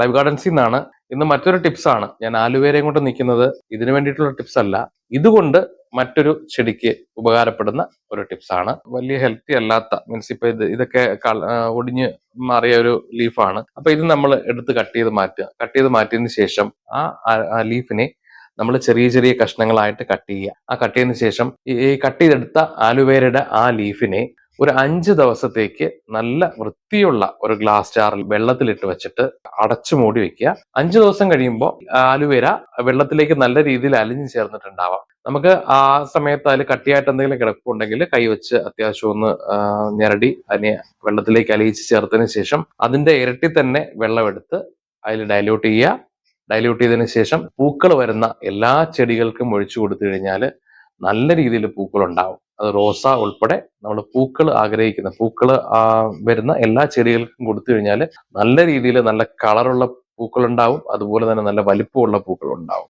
Live ഗാർഡൻസിൽ നിന്നാണ് ഇന്ന് മറ്റൊരു ടിപ്സ് ആണ്. ഞാൻ ആലുവേരയും കൊണ്ട് നിൽക്കുന്നത് ഇതിനു വേണ്ടിയിട്ടുള്ള ടിപ്സ് അല്ല. ഇതുകൊണ്ട് മറ്റൊരു ചെടിക്ക് ഉപകാരപ്പെടുന്ന ഒരു ടിപ്സ് ആണ്. വലിയ ഹെൽത്തി അല്ലാത്ത മീൻസ് ഇപ്പൊ ഇത് ഇതൊക്കെ ഒടിഞ്ഞ് മാറിയ ഒരു ലീഫാണ് അപ്പൊ ഇത് നമ്മൾ എടുത്ത് കട്ട് ചെയ്ത് മാറ്റുക. കട്ട് ചെയ്ത് മാറ്റിയതിന് ശേഷം ആ ലീഫിനെ നമ്മൾ ചെറിയ ചെറിയ കഷ്ണങ്ങളായിട്ട് കട്ട് ചെയ്യുക. ആ കട്ട് ചെയ്തതിന് ശേഷം ഈ കട്ട് ചെയ്തെടുത്ത ആലുവേരയുടെ ആ ലീഫിനെ ഒരു അഞ്ച് ദിവസത്തേക്ക് നല്ല വൃത്തിയുള്ള ഒരു ഗ്ലാസ് ജാറിൽ വെള്ളത്തിലിട്ട് വെച്ചിട്ട് അടച്ചു മൂടി വെക്കുക. അഞ്ച് ദിവസം കഴിയുമ്പോൾ ആലുവേര വെള്ളത്തിലേക്ക് നല്ല രീതിയിൽ അലിഞ്ഞു ചേർന്നിട്ടുണ്ടാവാം. നമുക്ക് ആ സമയത്ത് അതിൽ കട്ടിയായിട്ട് എന്തെങ്കിലും കിടപ്പുണ്ടെങ്കിൽ കൈവച്ച് അത്യാവശ്യം ഒന്ന് ഞെരടി അതിനെ വെള്ളത്തിലേക്ക് അലിയിച്ച് ചേർത്തതിന് ശേഷം അതിന്റെ ഇരട്ടി തന്നെ വെള്ളമെടുത്ത് അതിൽ ഡൈല്യൂട്ട് ചെയ്യുക. ഡൈല്യൂട്ട് ചെയ്തതിന് ശേഷം പൂക്കൾ വരുന്ന എല്ലാ ചെടികൾക്കും ഒഴിച്ചു കൊടുത്തു കഴിഞ്ഞാൽ നല്ല രീതിയിൽ പൂക്കൾ ഉണ്ടാവും. അത് റോസ ഉൾപ്പെടെ നമ്മൾ പൂക്കൾ ആഗ്രഹിക്കുന്ന പൂക്കൾ വരുന്ന എല്ലാ ചെടികൾക്കും കൊടുത്തു കഴിഞ്ഞാൽ നല്ല രീതിയിൽ നല്ല കളറുള്ള പൂക്കൾ ഉണ്ടാവും അതുപോലെ തന്നെ നല്ല വലിപ്പമുള്ള പൂക്കൾ ഉണ്ടാവും